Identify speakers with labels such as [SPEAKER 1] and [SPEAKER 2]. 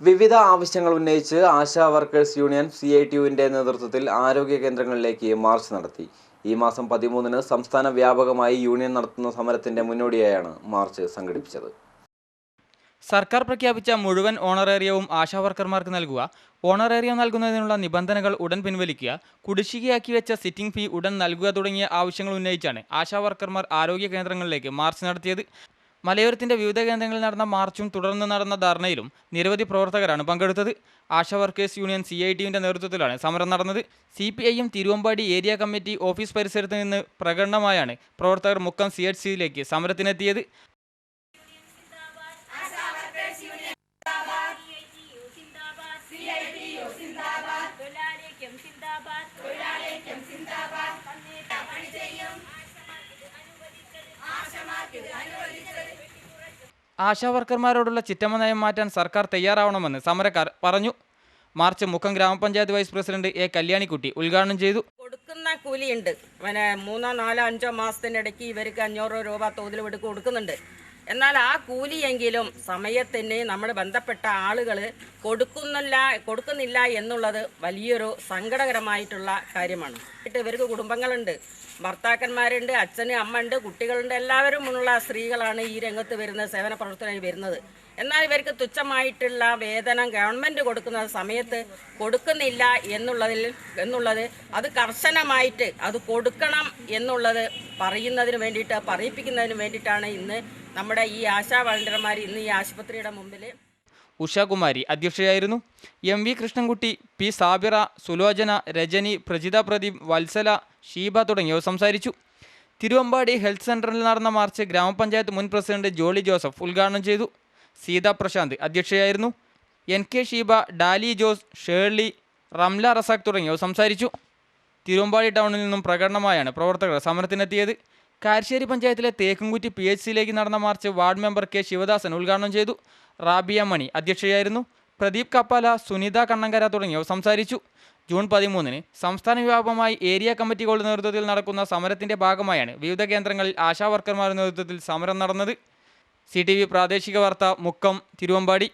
[SPEAKER 1] വിവിധ ആവശ്യങ്ങൾ ഉന്നയിച്ച് Asha workers union C I T യുവിന്റെ നേതൃത്വത്തിൽ ആരോഗ്യ കേന്ദ്രങ്ങളിലേക്ക് മാർച്ച് നടത്തി. ഈ മാസം പതിമൂന്നിന് സംസ്ഥാന വ്യാപകമായി യൂണിയൻ നടത്തുന്ന സമരത്തിന്റെ മുന്നോടിയായാണ് മാർച്ച് സംഘടിപ്പിച്ചത്.
[SPEAKER 2] സർക്കാർ പ്രഖ്യാപിച്ച മുഴുവൻ ഓണറേറിയവും ആശാ വർക്കർമാർക്ക് നൽകുക ഓണറേറിയം നൽകുന്നതിനുള്ള നിബന്ധനകൾ ഉടൻ പിൻവലിക്കുക കുടിശ്ശികയാക്കി വെച്ച സിറ്റിംഗ് ഫീ ഉടൻ നൽകുക തുടങ്ങിയ ആവശ്യങ്ങൾ ഉന്നയിച്ചാണ് ആശാ വർക്കർമാർ ആരോഗ്യ കേന്ദ്രങ്ങളിലേക്ക് മാർച്ച് നടത്തിയത്. മലയോരത്തിന്റെ വിവിധ കേന്ദ്രങ്ങളിൽ നടന്ന മാർച്ചും തുടർന്ന് നടന്ന ധർണയിലും നിരവധി പ്രവർത്തകരാണ് പങ്കെടുത്തത്. Asha workers union C I ടിയുടെ നേതൃത്വത്തിലാണ് സമരം നടന്നത്. സി പി ഐയും തിരുവമ്പാടി ഏരിയ കമ്മിറ്റി ഓഫീസ് പരിസരത്ത് നിന്ന് പ്രകടനമായാണ് പ്രവർത്തകർ മുക്കം സി എച്ച് സിയിലേക്ക് സമരത്തിനെത്തിയത്. ആശാ വർക്കർമാരോടുള്ള ചിറ്റമ്മ നയം മാറ്റാൻ സർക്കാർ തയ്യാറാവണമെന്ന് സമരക്കാർ പറഞ്ഞു. മാർച്ച് മുക്കം ഗ്രാമപഞ്ചായത്ത് വൈസ് പ്രസിഡന്റ് എ കല്യാണിക്കുട്ടി ഉദ്ഘാടനം ചെയ്തു.
[SPEAKER 3] കൊടുക്കുന്ന കൂലിയുണ്ട്. മൂന്നോ നാലോ അഞ്ചോ മാസത്തിനിടയ്ക്ക് ഇവർക്ക് അഞ്ഞൂറ് രൂപ തോതിൽ കൊടുക്കുന്നുണ്ട്. എന്നാൽ ആ കൂലിയെങ്കിലും സമയത്തിന് നമ്മൾ ബന്ധപ്പെട്ട ആളുകൾ കൊടുക്കുന്നില്ല കൊടുക്കുന്നില്ല എന്നുള്ളത് വലിയൊരു സങ്കടകരമായിട്ടുള്ള കാര്യമാണ്. ഇവർക്ക് കുടുംബങ്ങളുണ്ട്. ഭർത്താക്കന്മാരുണ്ട് അച്ഛന് അമ്മ ഉണ്ട് കുട്ടികളുണ്ട് എല്ലാവരും ഉള്ള സ്ത്രീകളാണ് ഈ രംഗത്ത് വരുന്നത് സേവന പ്രവർത്തനമായി വരുന്നത്. എന്നാൽ ഇവർക്ക് തുച്ഛമായിട്ടുള്ള വേതനം ഗവൺമെന്റ് കൊടുക്കുന്ന സമയത്ത് കൊടുക്കുന്നില്ല എന്നുള്ളതിൽ എന്നുള്ളത് അത് കർശനമായിട്ട് അത് കൊടുക്കണം എന്നുള്ളത് പറയുന്നതിന് വേണ്ടിയിട്ട് പറയിപ്പിക്കുന്നതിന് വേണ്ടിയിട്ടാണ് ഇന്ന് നമ്മുടെ ഈ ആശാ വളണ്ടിയർമാർ ഇന്ന് ഈ ആശുപത്രിയുടെ മുമ്പിൽ
[SPEAKER 2] Ushakumari അധ്യക്ഷയായിരുന്നു. M V Krishnankutty P Sabira Sulochana Rajani Prajitha Pradeep Vatsala Sheeba തുടങ്ങിയവർ സംസാരിച്ചു. തിരുവമ്പാടി ഹെൽത്ത് സെന്ററിൽ നടന്ന മാർച്ച് ഗ്രാമപഞ്ചായത്ത് മുൻ പ്രസിഡന്റ് ജോളി ജോസഫ് ഉദ്ഘാടനം ചെയ്തു. Seetha Prashant അധ്യക്ഷയായിരുന്നു. N. K. Sheeba Dolly Jose Shirley Ramla Razak തുടങ്ങിയവർ സംസാരിച്ചു. തിരുവമ്പാടി ടൗണിൽ നിന്നും പ്രകടനമായാണ് പ്രവർത്തകർ സമരത്തിനെത്തിയത്. കാരശ്ശേരി പഞ്ചായത്തിലെ തേക്കുംകുറ്റി പി എച്ച് സിയിലേക്ക് നടന്ന march ward member K. Sivadasan ഉദ്ഘാടനം ചെയ്തു. റാബിയ മണി അധ്യക്ഷയായിരുന്നു. പ്രദീപ് കപ്പാല സുനിത കണ്ണങ്കര തുടങ്ങിയവർ സംസാരിച്ചു. ജൂൺ പതിമൂന്നിന് സംസ്ഥാന വ്യാപകമായി ഏരിയ കമ്മിറ്റികളുടെ നേതൃത്വത്തിൽ നടക്കുന്ന സമരത്തിന്റെ ഭാഗമായാണ് വിവിധ കേന്ദ്രങ്ങളിൽ ആശാവർക്കർമാരുടെ നേതൃത്വത്തിൽ സമരം നടന്നത്. സി പ്രാദേശിക വാർത്ത മുക്കം തിരുവമ്പാടി.